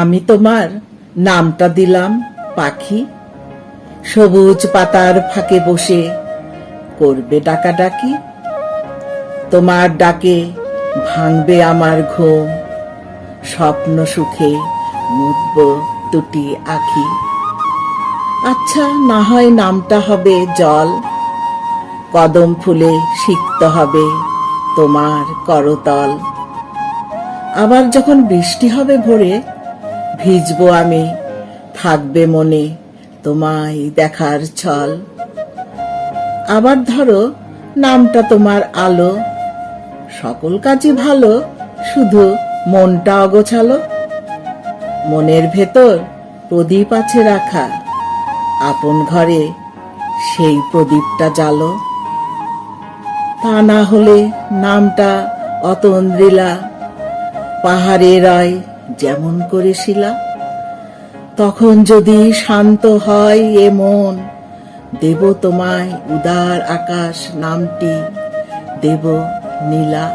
আমি তোমার নামটা দিলাম, পাখি। সবুজ পাতার ফাঁকে বসে করবে ডাকাডাকি। তোমার ডাকে ভাঙবে আমার ঘুম। স্বপ্ন সুখে মুদব দুটি আখি। আচ্ছা না হয় নামটা হবে জল। কদম ফুলে সিক্ত হবে তোমার করতল। আবার যখন বৃষ্টি হবে ভোরে ভিজবো আমি। থাকবে মনে তোমায় দেখার ছল। আবার ধরো, নামটা তোমার আলো। সকল কাজই ভালো, শুধু মনটা অগোছালো। মনের ভেতর প্রদীপ আছে রাখা। আপন ঘরে সেই প্রদীপটা জ্বালো। তা না হলে নামটা অতন্দ্রিলা। পাহাড়ে রয় যেমন করেছিলা তখন যদি শান্ত হয় এ মন, দেব তোমায় উদার আকাশ নামটি দেব নীলা